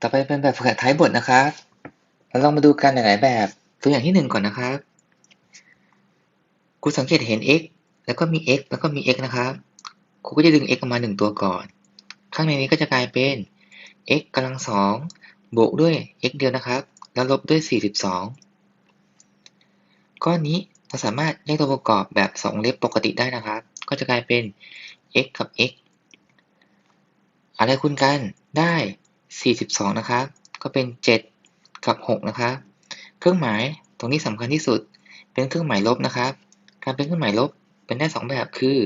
ต่อไปเป็นแบบฝึกหัดท้ายบทนะครับเราลองมาดูกันหลาย ๆ แบบ ตัวอย่างที่หนึ่งก่อนนะครับครูสังเกตเห็น x แล้วก็มี x แล้วก็มี x นะครับครูก็จะดึง x ออกมาหนึ่งตัวก่อน ข้างในนี้ก็จะกลายเป็น x กำลังสองบวกด้วย x เดียวนะครับ แล้วลบด้วย 42 ก้อนนี้เราสามารถแยกตัวประกอบแบบสองเล็บปกติได้นะครับ ก็จะกลายเป็น x กับ x อะไรคูณกันได้ 42 นะครับ ก็เป็น 7 กับ 6 นะครับ เครื่องหมายตรงนี้สำคัญที่สุด เป็นเครื่องหมายลบนะครับ การเป็นเครื่องหมายลบเป็นได้ 2 แบบคือ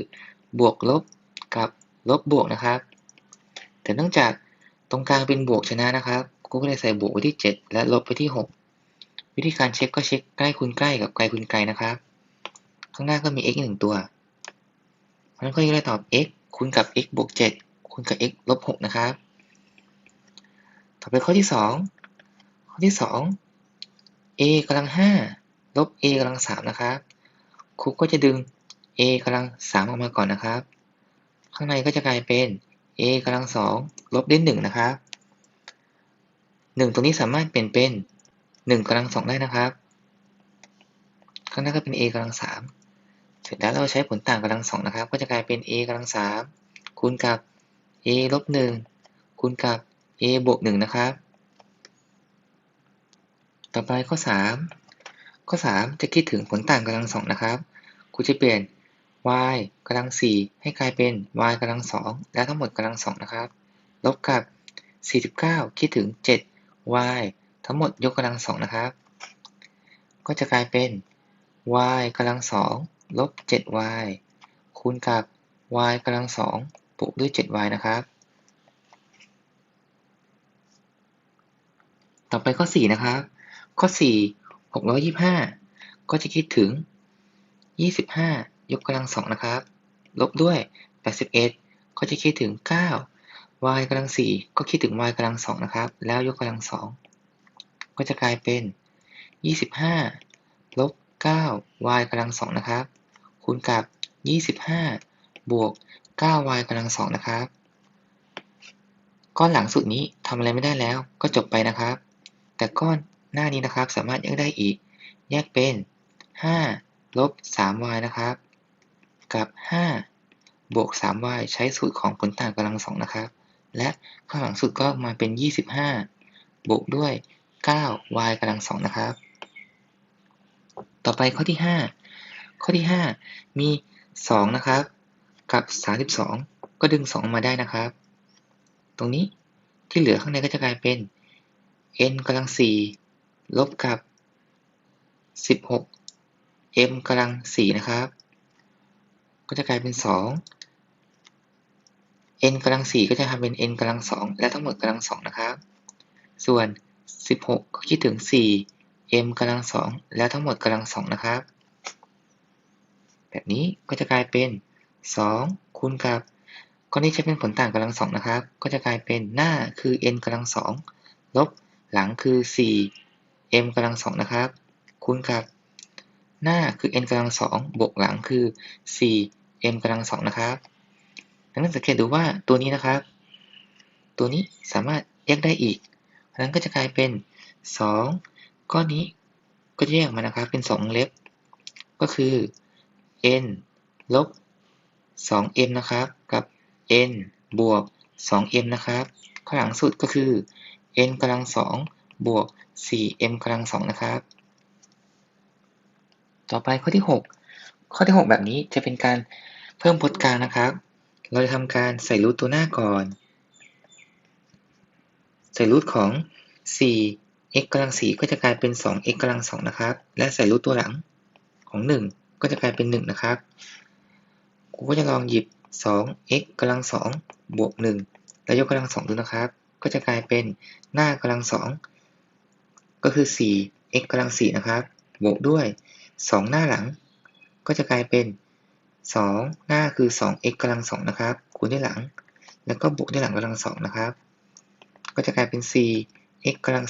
บวกลบกับลบบวกนะครับ แต่เนื่องจากตรงกลางเป็นบวกชนะนะครับ กูก็เลยใส่บวกไว้ที่ 7 และลบไปที่ 6 วิธีการเช็คก็เช็คใกล้คูณใกล้กับไกลคูณไกลนะครับ ข้างหน้าก็มี x หนึ่งตัวเพราะฉะนั้นข้อนี้ก็เลยตอบ x คูณกับ x บวก 7คูณกับ x ลบ 6 นะครับ ต่อไปข้อที่ 2 ข้อที่ 2 a กำลัง5ลบ a กำลัง3นะครับครูก็จะดึง a กำลัง3ออกมาก่อนนะครับ ข้างในก็จะกลายเป็น a กำลัง2ลบด้วย1นะครับ1 ตรงนี้สามารถเปลี่ยนเป็น 1กำลัง2ได้นะครับ ข้างหน้าก็เป็น a กำลัง3เสร็จแล้วเราใช้ผลต่างกำลัง2นะครับ ก็จะกลายเป็น a กำลัง3คูณกับ a ลบ1คูณกับ a บวก1นะครับ ต่อไปข้อ3ข้อ3จะคิดถึงผลต่างกำลัง2นะครับครูจะเปลี่ยน y กำลัง4ให้กลายเป็น y กำลัง2และทั้งหมดกำลัง2นะครับ ลบกับ 49 คิดถึง 7y ทั้งหมดยกกำลัง2นะครับ ก็จะกลายเป็น y กำลัง2ลบ 7y คูณกับ y กำลัง2บวกด้วย 7y นะครับ ต่อไปข้อ 4 นะครับ ข้อ 4 625 ก็จะคิดถึง 25 ยกกำลัง2นะครับ ลบด้วย 81 ก็จะคิดถึง 9 y กำลัง4ก็คิดถึง y กำลัง2นะครับ แล้วยกกำลัง2ก็จะกลายเป็น 25 ลบ 9 y กำลัง2นะครับ คูณกับ 25 บวก 9y กำลัง2นะครับก้อนหลังสุดนี้ทำอะไรไม่ได้แล้วก็จบไปนะครับ แต่ก้อนหน้านี้นะครับสามารถแยกได้อีก แยกเป็น 5 ลบ 3y นะครับ กับ 5 บวก 3y ใช้สูตรของผลต่างกำลังสองนะครับ และข้างหลังสุดก็มาเป็น 25 บวกด้วย 9y กำลังสองนะครับ ต่อไปข้อที่ 5 ข้อที่ 5 มี 2 นะครับ กับ 32 ก็ดึง 2 มาได้นะครับ ตรงนี้ที่เหลือข้างในก็จะกลายเป็น n กำลัง4ลบกับ16 m กำลัง4นะครับ ก็จะกลายเป็น2 n กำลัง4ก็จะทำเป็น n กำลัง2และทั้งหมดกำลัง2นะครับ ส่วน 16 ก็คิดถึง 4 m กำลัง2แล้วทั้งหมดกำลัง2นะครับ แบบนี้ก็จะกลายเป็น 2 คูณกับก้อนนี้จะเป็นผลต่างกำลัง2นะครับ ก็จะกลายเป็นหน้าคือ n กำลัง2ลบ หลังคือ 4 m กำลัง2นะครับ คูณกับ หน้าคือ n กำลัง2บวกหลังคือ 4 m กำลัง2นะครับดังนั้นสังเกตดูว่าตัวนี้นะครับ ตัวนี้สามารถแยกได้อีกเพราะนั้นก็จะกลายเป็น 2 ก้อนนี้ก็จะแยกมานะครับเป็น 2 เล็บ ก็คือ n ลบ 2m นะครับ กับ n บวก 2m นะครับ ข้างหลังสุดก็คือ n กำลัง2บวก 4m กำลัง2นะครับ ต่อไปข้อที่ 6 ข้อที่ 6 แบบนี้จะเป็นการเพิ่มพจน์กลางนะครับ เราจะทำการใส่รูทตัวหน้าก่อน ใส่รูทของ 4 x กำลัง4ก็จะกลายเป็น 2x กำลัง2นะครับ และใส่รูทตัวหลังของ 1 ก็จะกลายเป็น 1 นะครับ กูก็จะลองหยิบ 2x กำลัง2บวก 1 แล้วยกกำลัง2ดูนะครับ ก็จะกลายเป็นหน้ากำลัง2ก็คือ 4x กำลัง4นะครับ บวกด้วย 2 หน้าหลัง ก็จะกลายเป็น 2 หน้าคือ 2x กำลัง2นะครับ คูณด้วยหลัง แล้วก็บวกด้วยหลังกำลัง2นะครับ ก็จะกลายเป็น 4x กำลัง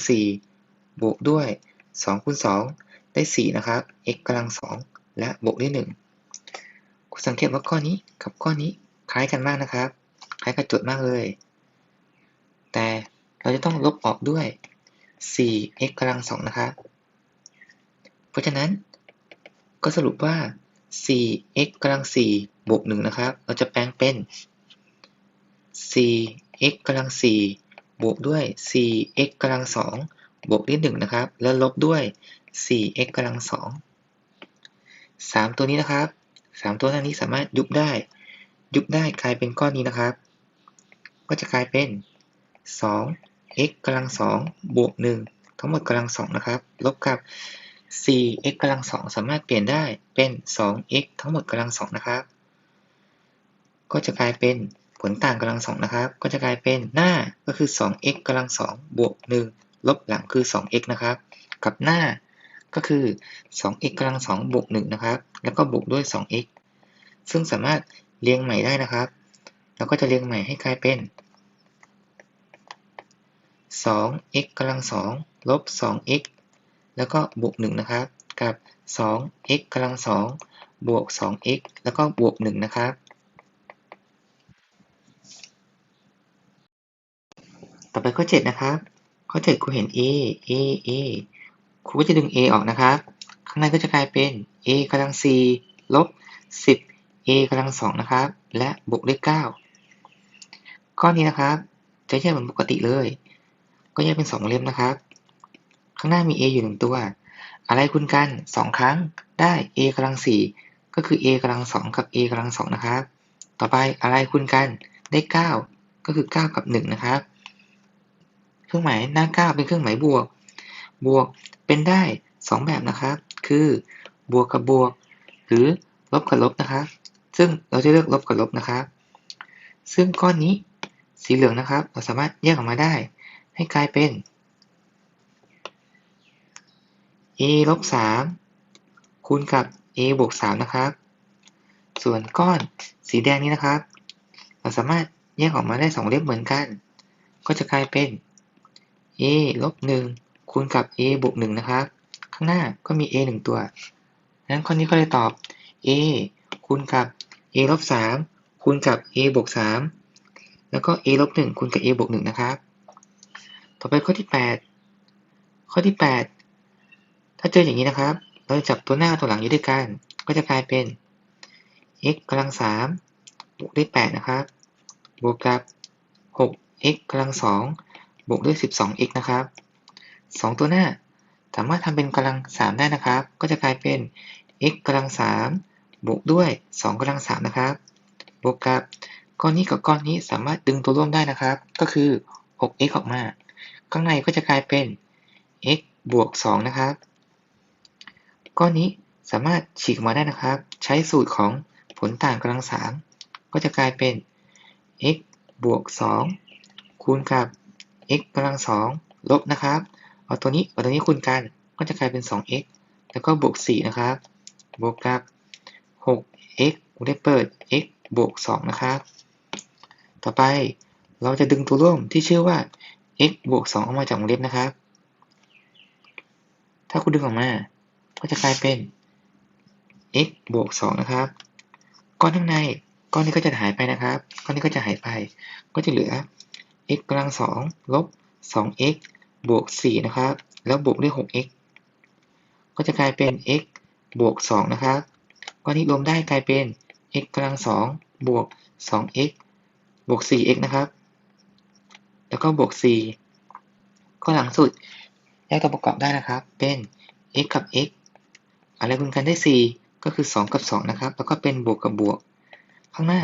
4บวกด้วย2คูณ2ได้ 4 นะครับ x กำลัง2และบวกด้วย1คุณสังเกตว่าข้อนี้กับข้อนี้คล้ายกันมากนะครับ คล้ายกับโจทย์มากเลย แต่เราจะต้องลบออกด้วย 4x กำลัง 2 นะครับ เพราะฉะนั้นก็สรุปว่า 4x กำลัง 4 บวก 1 นะครับ เราจะแปลงเป็น 4x กำลัง 4 บวกด้วย 4x กำลัง 2 บวกด้วย 1 นะครับ แล้วลบด้วย 4x กำลัง 2 3 ตัวนี้นะครับ 3 ตัวนี้สามารถยุบได้ ยุบได้กลายเป็นก้อนนี้นะครับ ก็จะกลายเป็น 2x กำลัง2บวก1ทั้งหมดกำลัง2นะครับ ลบกับ 4x กำลัง2สามารถเปลี่ยนได้เป็น 2x ทั้งหมดกำลัง2นะครับ ก็จะกลายเป็นผลต่างกำลัง2นะครับ ก็จะกลายเป็นหน้าก็คือ 2x กำลัง2บวก1ลบหลังคือ 2x นะครับ กับหน้าก็คือ 2x กำลัง2บวก1นะครับ แล้วก็บวกด้วย 2x ซึ่งสามารถเรียงใหม่ได้นะครับ แล้วก็จะเรียงใหม่ให้กลายเป็น 2x กำลัง2ลบ 2x แล้วก็บวก 1 นะครับ กับ 2x กำลัง2บวก 2x แล้วก็บวก 1 นะครับ ต่อไปข้อ 7 นะครับ ข้อ 7ครูเห็น a a a ครูก็จะดึง a ออกนะครับ ข้างในก็จะกลายเป็น a กำลัง4ลบ 10 a กำลัง2นะครับ และบวกด้วย9ก้อนนี้นะครับ จะแยกเหมือนปกติเลย ก็แยกเป็น2วงเล็บนะครับ ข้างหน้ามี a อยู่หนึ่งตัว อะไรคูณกัน 2 ครั้งได้ a กำลัง4ก็คือ a กำลัง2กับ a กำลัง2นะครับ ต่อไปอะไรคูณกันได้ 9 ก็คือ 9 กับ 1 นะครับ เครื่องหมายหน้า 9 เป็นเครื่องหมายบวก บวกเป็นได้ 2 แบบนะครับ คือบวกกับบวก หรือลบกับลบนะครับ ซึ่งเราจะเลือกลบกับลบนะครับ ซึ่งก้อนนี้สีเหลืองนะครับ เราสามารถแยกออกมาได้ ให้กลายเป็น a ลบ3คูณกับ a บวก3นะครับ ส่วนก้อนสีแดงนี้นะครับ เราสามารถแยกออกมาได้ 2 เล่มเหมือนกัน ก็จะกลายเป็น a ลบ1คูณกับ a บวก1นะครับ ข้างหน้าก็มี a 1 ตัวดังนั้นข้อนี้ก็เลยตอบ a คูณกับ a ลบ3คูณกับ a บวก3แล้วก็ a ลบ1คูณกับ a บวก1นะครับ ต่อไปข้อที่ 8 ข้อที่ 8 ถ้าเจออย่างนี้นะครับ เราจะจับตัวหน้าตัวหลังอยู่ด้วยกัน ก็จะกลายเป็น x กำลัง3บวกด้วย 8 นะครับ บวกกับ 6x กำลัง2บวกด้วย 12x นะครับ 2 ตัวหน้าสามารถทำเป็นกำลัง 3 ได้นะครับ ก็จะกลายเป็น x กำลัง3บวกด้วย 2กำลัง3นะครับ บวกกับก้อนนี้กับก้อนนี้สามารถดึงตัวร่วมได้นะครับ ก็คือ 6x ออกมา ข้างในก็จะกลายเป็น x บวก 2 นะครับ ก้อนนี้สามารถฉีกมาได้นะครับ ใช้สูตรของผลต่างกำลัง3ก็จะกลายเป็น x บวก 2 คูณกับ x กำลัง2ลบนะครับ เอาตัวนี้เอาตัวนี้คูณกันก็จะกลายเป็น 2x แล้วก็บวก 4 นะครับ บวกกับ 6x วงเล็บเปิด x บวก 2 นะครับ ต่อไปเราจะดึงตัวร่วมที่ชื่อว่า x บวก2ออกมาจากวงเล็บนะครับ ถ้าคุณดึงออกมา ก็จะกลายเป็น x บวก2นะครับ ก้อนข้างในก้อนนี้ก็จะหายไปนะครับ ก้อนนี้ก็จะหายไป ก็จะเหลือ x กำลัง2ลบ 2x บวก 4 นะครับ แล้วบวกด้วย 6x ก็จะกลายเป็น x บวก 2 นะครับ ก้อนนี้รวมได้กลายเป็น x กำลัง2บวก 2x บวก 4x นะครับ แล้วก็บวก4ก็หลังสุดแยกตัวประกอบได้นะครับ เป็น x กับ x อะไรคูณกันได้ 4 ก็คือ 2 กับ 2 นะครับ แล้วก็เป็นบวกกับบวก ข้างหน้า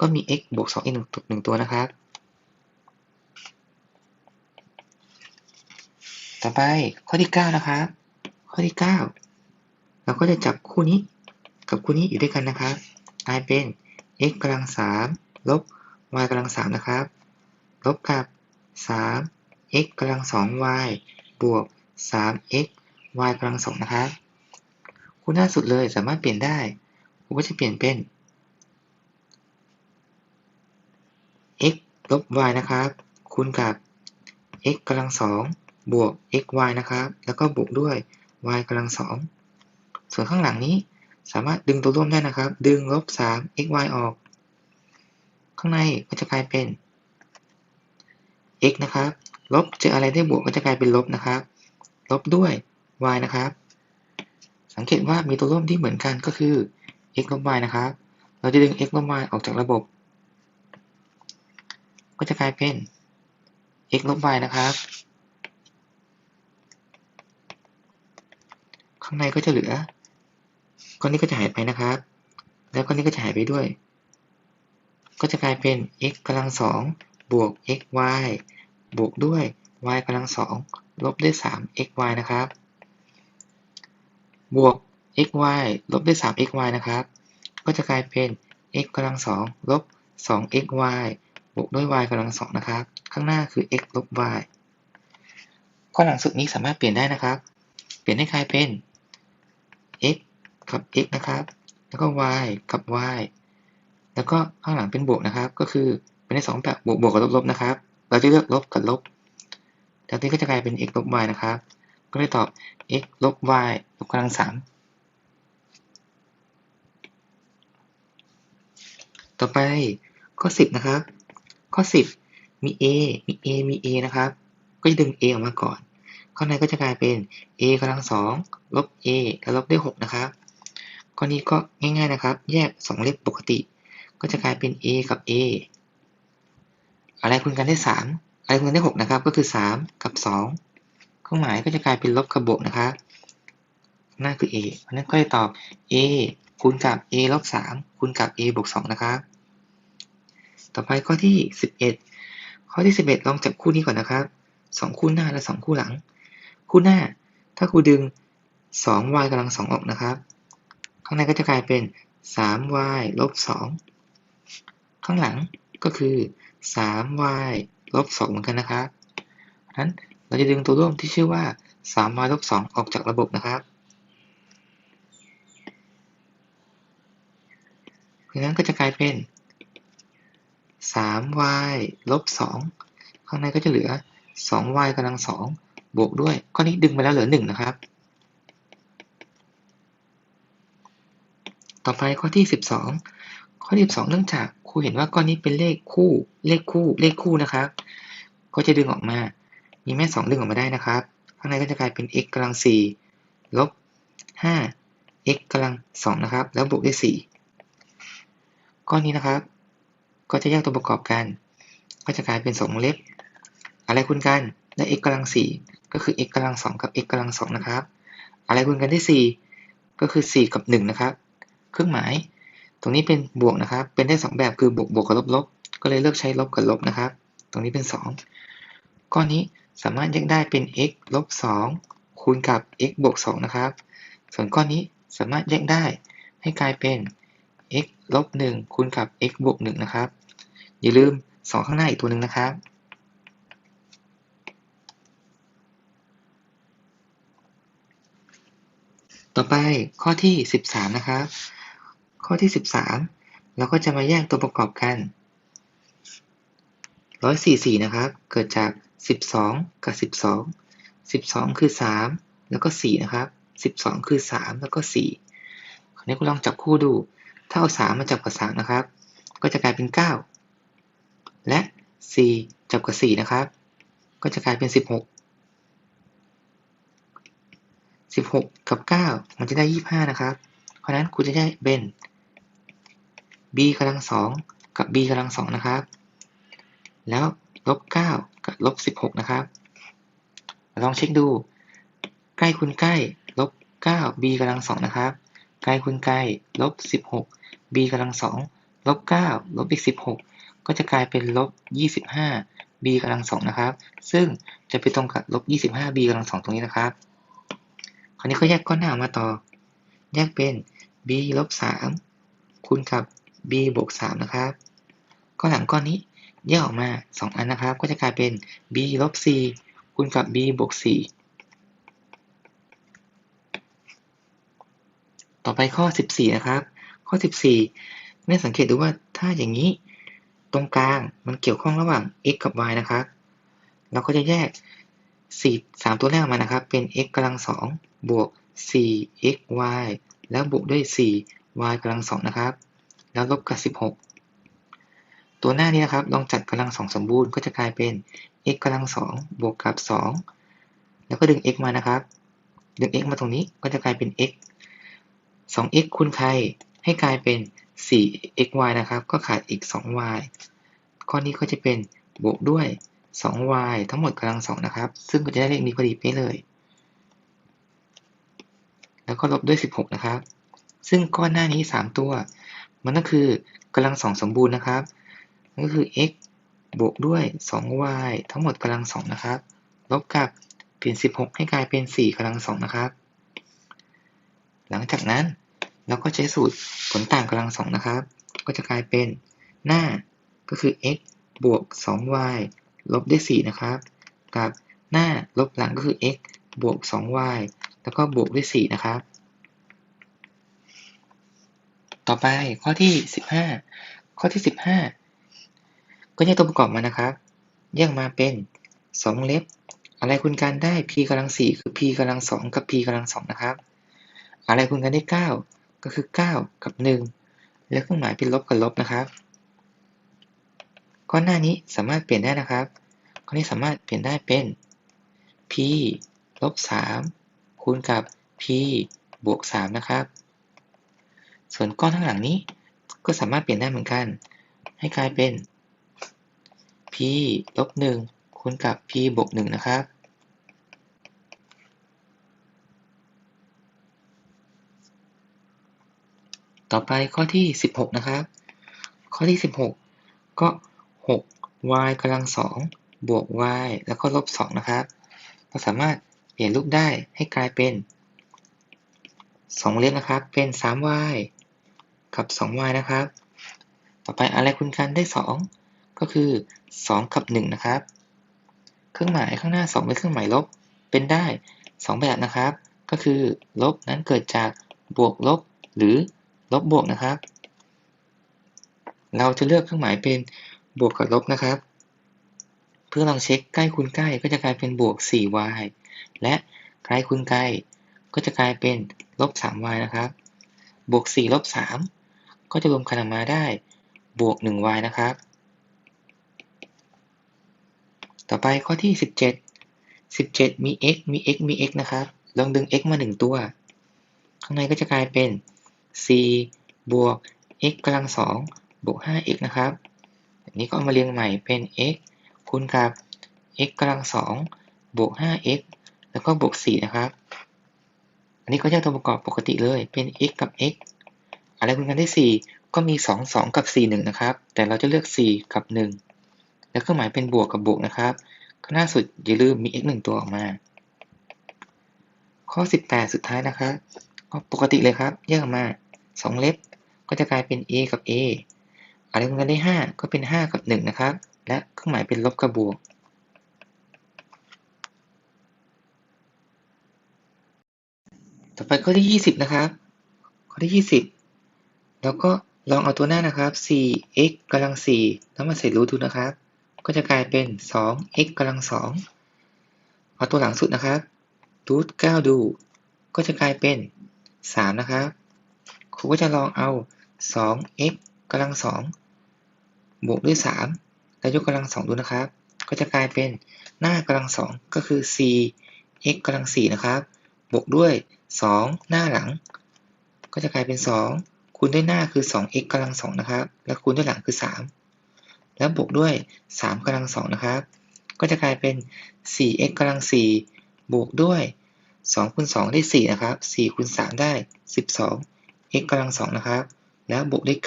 ก็มี x บวก2อีกหนึ่งตัวนะครับ ต่อไปข้อที่ 9 นะครับ ข้อที่ 9 เราก็จะจับคู่นี้กับคู่นี้อยู่ด้วยกันนะครับกลายเป็น x กำลัง3ลบ y กำลัง3นะครับ ลบกับ 3 x กำลัง 2 y บวก 3x y กำลัง 2 นะครับคู่หน้าสุดเลยสามารถเปลี่ยนได้ครูก็จะเปลี่ยนเป็น x ลบ y นะครับ คูณกับ x กำลัง 2 บวก xy นะครับ แล้วก็บวกด้วย y กำลัง 2 ส่วนข้างหลังนี้สามารถดึงตัวร่วมได้นะครับ ดึงลบ 3 xy ออก ข้างในก็จะกลายเป็น x นะครับ ลบเจออะไรได้บวกก็จะกลายเป็นลบนะครับ ลบด้วย y นะครับ สังเกตว่ามีตัวร่วมที่เหมือนกันก็คือ x ลบ y นะครับ เราจะดึง x ลบ y ออกจากระบบ ก็จะกลายเป็น x ลบ y นะครับ ข้างในก็จะเหลือก้อนนี้ก็จะหายไปนะครับ แล้วก้อนนี้ก็จะหายไปด้วย ก็จะกลายเป็น x กำลังสองบวก x y บวกด้วย y กำลังสองลบด้วย3 x y นะครับ บวก x y ลบด้วย3 x y นะครับ ก็จะกลายเป็น x กำลังสองลบ2 x y บวกด้วย y กำลังสองนะครับ ข้างหน้าคือ x ลบ y ข้อหลังสุดนี้สามารถเปลี่ยนได้นะครับ เปลี่ยนให้กลายเป็น x กับ x นะครับ แล้วก็ y กับ y แล้วก็ข้างหลังเป็นบวกนะครับ ก็คือเป็นในสองแบบบวกบวกกับลบลบนะครับ เราจะเลือกลบกับลบจากนี้ก็จะกลายเป็น x ลบ y นะครับ ก็เลยตอบ x ลบ y ลบกำลังสามต่อไปข้อ 10 นะครับ ข้อ 10 มี a มี a มี a นะครับ ก็จะดึง a ออกมาก่อน ข้างในก็จะกลายเป็น a กำลังสองลบ a แล้วลบด้วย 6 นะครับข้อนี้ก็ง่ายๆนะครับ แยก 2 เลขปกติ ก็จะกลายเป็น a กับ a อะไรคูณกันได้ 3 อะไรคูณกันได้ 6 นะครับ ก็คือ 3 กับ 2 เครื่องหมายก็จะกลายเป็นลบกับบวกนะครับนั่นคือ a เพราะนั้นก็จะตอบ a คูณกับ a ลบ3คูณกับ a บวก2นะครับ ต่อไปข้อที่ 11 ข้อที่ 11 ลองจับคู่นี้ก่อนนะครับ 2 คู่หน้าและ 2 คู่หลัง คู่หน้า ถ้าครูดึง 2y กำลัง 2 ออกนะครับ ข้างในก็จะกลายเป็น 3y ลบ2ข้างหลังก็คือ 3y ลบ2เหมือนกันนะครับนั้นเราจะดึงตัวร่วมที่ชื่อว่า 3y ลบ2ออกจากระบบนะครับเพราะนั้นก็จะกลายเป็น 3y ลบ2ข้างในก็จะเหลือ 2y กำลัง2บวกด้วยข้อนี้ดึงไปแล้วเหลือ 1 นะครับ ต่อไปข้อที่ 12 ข้อที่ 12 เนื่องจาก ครูเห็นว่าก้อนนี้เป็นเลขคู่ เลขคู่ เลขคู่นะครับ ก็จะดึงออกมา มีแม่2ดึงออกมาได้นะครับ ข้างในก็จะกลายเป็น x กำลัง4ลบ5 x กำลัง2นะครับ แล้วบวกด้วย4ก้อนนี้นะครับ ก็จะแยกตัวประกอบกัน ก็จะกลายเป็น2เล็บ อะไรคูณกัน ได้ x กำลัง4ก็คือ x กำลัง2กับ x กำลัง2นะครับ อะไรคูณกันได้4ก็คือ4กับ1นะครับ เครื่องหมาย ตรงนี้เป็นบวกนะครับ เป็นได้ 2 แบบคือบวกบวกกับลบลบก็เลยเลือกใช้ลบกับลบนะครับ ตรงนี้เป็น 2 ก้อนนี้สามารถแยกได้เป็น x ลบ2คูณกับ x บวก2นะครับ ส่วนก้อนนี้สามารถแยกได้ให้กลายเป็น x ลบ1คูณกับ x บวก1นะครับ อย่าลืม 2 ข้างหน้าอีกตัวหนึ่งนะครับต่อไปข้อที่ 13 นะครับ ข้อที่ 13 เราก็จะมาแยกตัวประกอบกัน 144 นะครับ เกิดจาก 12 กับ 12 12 คือ 3 แล้วก็ 4 นะครับ 12 คือ 3 แล้วก็ 4 คราวนี้คุณลองจับคู่ดู ถ้าเอา 3 มาจับกับ 3 นะครับ ก็จะกลายเป็น 9 และ 4 จับกับ 4 นะครับ ก็จะกลายเป็น 16 16 กับ 9 มันจะได้ 25 นะครับ เพราะนั้นคุณจะแยกเป็น b กำลัง2กับ b กำลัง2นะครับ แล้วลบ9กับลบ16 นะครับ ลองเช็คดู ใกล้คูณใกล้ลบ9 b กำลัง2นะครับ ใกล้คูณใกล้ลบ16 b กำลัง2ลบ9ลบอีก16 ก็จะกลายเป็นลบ25 b กำลัง2นะครับ ซึ่งจะไปตรงกับลบ25 b กำลัง2ตรงนี้นะครับ คราวนี้ก็แยกก้อนหน้าออกมาต่อ แยกเป็น b ลบ3คูณกับ b บวก3นะครับ ก้อนหลังก้อนนี้แยกออกมา 2 อันนะครับ ก็จะกลายเป็น b ลบ4คูณกับ b บวก4ต่อไปข้อ 14 นะครับ ข้อ 14เนี่ยสังเกตดูว่าถ้าอย่างนี้ตรงกลางมันเกี่ยวข้องระหว่าง x กับ y นะครับ เราก็จะแยก 4 3 ตัวแรกออกมานะครับ เป็น x กำลัง2บวก 4 x y แล้วบวกด้วย 4 y กำลัง2นะครับ แล้วลบกับ 16 ตัวหน้านี้นะครับลองจัดกำลังสองสมบูรณ์ก็จะกลายเป็น x กำลังสองบวกกับสองแล้วก็ดึง x มานะครับ ดึง x มาตรงนี้ก็จะกลายเป็น x 2x คูณใครให้กลายเป็น 4xy นะครับ ก็ขาดอีก 2y ข้อนี้ก็จะเป็นบวกด้วย 2y ทั้งหมดกำลังสองนะครับ ซึ่งก็จะได้เลขนี้พอดีเป๊ะเลย แล้วก็ลบด้วย 16 นะครับ ซึ่งก้อนหน้านี้ 3 ตัว มันก็คือกำลังสองสมบูรณ์นะครับก็คือ x บวกด้วย 2y ทั้งหมดกำลังสองนะครับ ลบกับเปลี่ยน 16 ให้กลายเป็น 4กำลังสองนะครับ หลังจากนั้นเราก็ใช้สูตรผลต่างกำลังสองนะครับ ก็จะกลายเป็นหน้าก็คือ x บวก 2y ลบด้วย4นะครับ กับหน้าลบหลังก็คือ x บวก 2y แล้วก็บวกด้วย 4 นะครับ ต่อไปข้อที่15ข้อที่15ก็แยกตัวประกอบมานะครับแยกมาเป็น2เล็บ อะไรคูณกันได้ p กำลัง4คือ p กำลัง2กับ p กำลัง2นะครับ อะไรคูณกันได้9ก็คือ9กับ1แล้วเครื่องหมายเป็นลบกับลบนะครับก้อนหน้านี้สามารถเปลี่ยนได้นะครับข้อนี้สามารถเปลี่ยนได้เป็น p ลบ3คูณกับ p บวก3นะครับ ส่วนก้อนข้างหลังนี้ก็สามารถเปลี่ยนได้เหมือนกัน ให้กลายเป็น p ลบ1คูณกับ p บวก1นะครับ ต่อไปข้อที่ 16 นะครับ ข้อที่ 16 ก็ 6y กำลัง2บวก y แล้วก็ลบ 2 นะครับ เราสามารถเปลี่ยนรูปได้ให้กลายเป็น 2 เล็บนะครับ เป็น 3y กับ 2y นะครับ ต่อไปอะไรคูณกันได้ 2 ก็คือ 2 กับ 1 นะครับ เครื่องหมายข้างหน้า 2 เป็นเครื่องหมายลบ เป็นได้ 2 แบบนะครับ ก็คือ ลบนั้นเกิดจากบวกลบ หรือลบบวกนะครับ เราจะเลือกเครื่องหมายเป็นบวกกับลบนะครับ เพื่อลองเช็คใกล้คูณใกล้ก็จะกลายเป็นบวก 4y และไกลคูณไกลก็จะกลายเป็นลบ 3y นะครับ บวก 4 ลบ 3 ก็จะรวมกันออกมาได้บวก 1y นะครับ ต่อไปข้อที่ 17 17 มี x มี x มี x นะครับ ลองดึง x มา 1 ตัว ข้างในก็จะกลายเป็น c บวก x กำลัง2บวก 5x นะครับอันนี้ก็เอามาเรียงใหม่เป็น x คูณกับ x กำลัง2บวก 5x แล้วก็บวก 4 นะครับ อันนี้ก็แยกตัวประกอบปกติเลยเป็น x กับ x อะไรคูณกันได้ 4 ก็มี 2 2 กับ 4 1 นะครับ แต่เราจะเลือก 4 กับ 1 แล้วเครื่องหมายเป็นบวกกับบวกนะครับข้างหน้าสุดอย่าลืมมี x 1ตัวออกมา ข้อ 18 สุดท้ายนะครับก็ปกติเลยครับแยกออกมา 2 เล็บก็จะกลายเป็น a กับ a อะไรคูณกันได้ 5 ก็เป็น 5 กับ 1 นะครับ และเครื่องหมายเป็นลบกับบวกต่อไปข้อที่ 20 นะครับ ข้อที่ 20 แล้วก็ลองเอาตัวหน้านะครับ 4x กำลัง 4 แล้วมาใส่รูทดูนะครับ ก็จะกลายเป็น 2x กำลัง 2 เอาตัวหลังสุดนะครับรูท9ดู ก็จะกลายเป็น 3 นะครับ ครูก็จะลองเอา 2x กำลัง 2 บวกด้วย 3 แล้วยกกำลัง 2 ดูนะครับ ก็จะกลายเป็นหน้ากำลัง 2 ก็คือ 4x กำลัง 4 นะครับ บวกด้วย 2 หน้าหลัง ก็จะกลายเป็น 2 คูณด้วยหน้าคือ 2x กำลัง2นะครับ และคูณด้วยหลังคือ 3 แล้วบวกด้วย 3กำลัง2นะครับ ก็จะกลายเป็น 4x กำลัง4บวกด้วย2คูณ2ได้ 4 นะครับ4คูณ3ได้ 12 x กำลัง2นะครับ แล้วบวกด้วย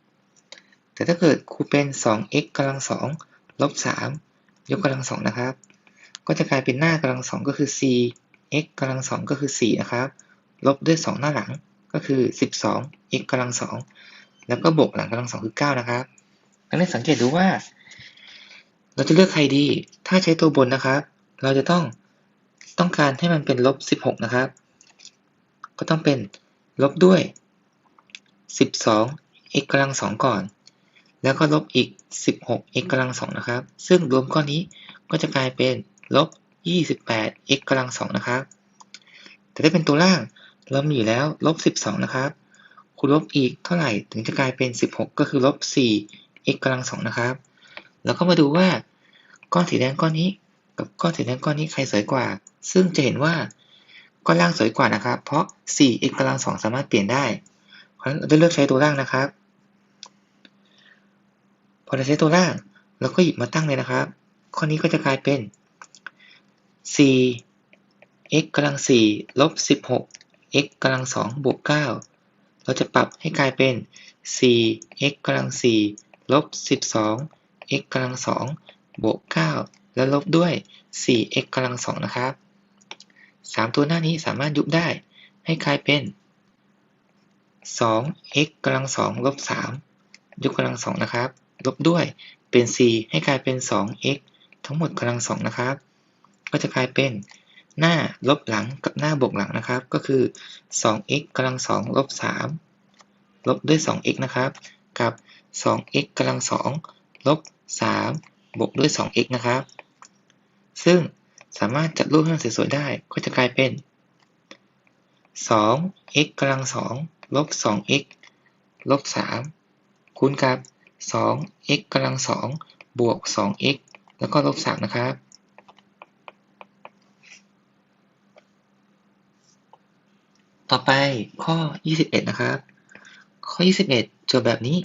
9 แต่ถ้าเกิดครูเป็น 2x กำลัง2ลบ3ยกกำลัง2นะครับ ก็จะกลายเป็นหน้ากำลัง2ก็คือ 4x กำลัง2ก็คือ 4 นะครับ ลบด้วย 2 หน้าหลัง ก็คือ 12 x กำลัง 2 แล้วก็บวกหลังกำลัง 2 คือ 9 นะครับดังนั้นสังเกตดูว่า เราจะเลือกใครดี ถ้าใช้ตัวบนนะครับ เราจะต้องต้องการให้มันเป็นลบ 16 นะครับ ก็ต้องเป็นลบด้วย 12 x กำลัง 2 ก่อน แล้วก็ลบอีก 16 x กำลัง 2 นะครับ ซึ่งรวมก้อนนี้ก็จะกลายเป็นลบ 28 x กำลัง 2 นะครับ แต่ถ้าเป็นตัวล่าง เรามีอยู่แล้วลบ12 นะครับ คูณลบอีกเท่าไหร่ถึงจะกลายเป็น 16 ก็คือลบ4 x กำลังสองนะครับ แล้วก็มาดูว่าก้อนสีแดงก้อนนี้ กับก้อนสีแดงก้อนนี้ใครสวยกว่า ซึ่งจะเห็นว่าก้อนล่างสวยกว่านะครับ เพราะ 4x กำลังสองสามารถเปลี่ยนได้ เพราะฉะนั้นเราจะเลือกใช้ตัวล่างนะครับ พอเราใช้ตัวล่างเราก็หยิบมาตั้งเลยนะครับ ข้อนี้ก็จะกลายเป็น 4x กำลัง4ลบ16 x กำลัง2บวก 9 เราจะปรับให้กลายเป็น 4x กำลัง4ลบ 12 x กำลัง2บวก 9 แล้วลบด้วย 4x กำลัง2นะครับ 3 ตัวหน้านี้สามารถยุบได้ให้กลายเป็น 2x กำลัง2ลบ 3 ยกกำลัง2นะครับ ลบด้วยเป็น 4 ให้กลายเป็น 2x ทั้งหมดกำลัง2นะครับ ก็จะกลายเป็น หน้าลบหลังกับหน้าบวกหลังนะครับ ก็คือ 2x กำลัง2ลบ3ลบด้วย 2x นะครับ กับ 2x กำลัง2ลบ3บวกด้วย 2x นะครับ ซึ่งสามารถจัดรูปให้มันสวยๆได้ ก็จะกลายเป็น 2x กำลัง2ลบ 2x ลบ 3 คูณกับ 2x กำลัง2บวก 2x แล้วก็ลบ 3 นะครับ ต่อไปข้อ 21 นะครับ ข้อ 21โจทย์แบบนี้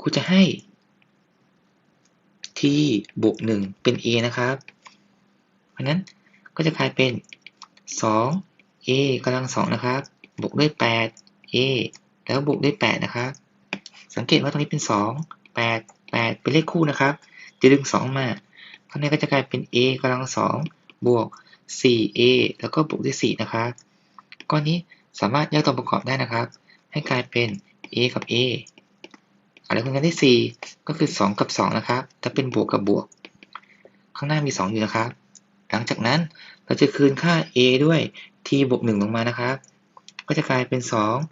ครูจะให้ t บวก 1 เป็น a นะครับ เพราะนั้นก็จะกลายเป็น 2 a กำลัง 2 นะครับ บวกด้วย 8 a แล้วบวกด้วย 8 นะครับ สังเกตว่าตรงนี้เป็น 2 8 8 เป็นเลขคู่นะครับ จะดึง 2 มาข้างในก็จะกลายเป็น a กำลัง 2 บวก 4a แล้วก็บวกด้วย 4 นะครับก้อนนี้ สามารถแยกตัวประกอบได้นะครับ ให้กลายเป็น a กับ a อะไรคูณกันที่ 4 ก็คือ 2 กับ 2 นะครับถ้าเป็นบวกกับบวก ข้างหน้ามี 2 อยู่นะครับ หลังจากนั้นเราจะคืนค่า a ด้วย t บวก 1 ลงมานะครับ ก็จะกลายเป็น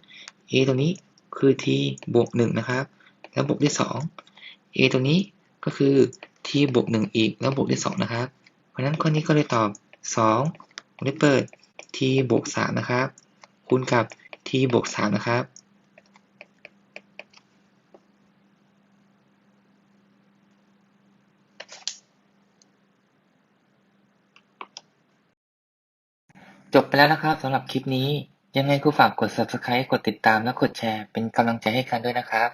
2 a ตรงนี้คือ t บวก 1 นะครับ แล้วบวกด้วย 2 a ตรงนี้ก็คือ t บวก 1 อีก แล้วบวกด้วย 2 นะครับ เพราะฉะนั้นข้อนี้ก็เลยตอบ2ผมได้เปิด t บวก 3 นะครับ คูณกับ t บวก 3 นะครับ จบไปแล้วนะครับสำหรับคลิปนี้ ยังไงก็ฝากกด subscribe กดติดตามและกดแชร์ เป็นกำลังใจให้กันด้วยนะครับ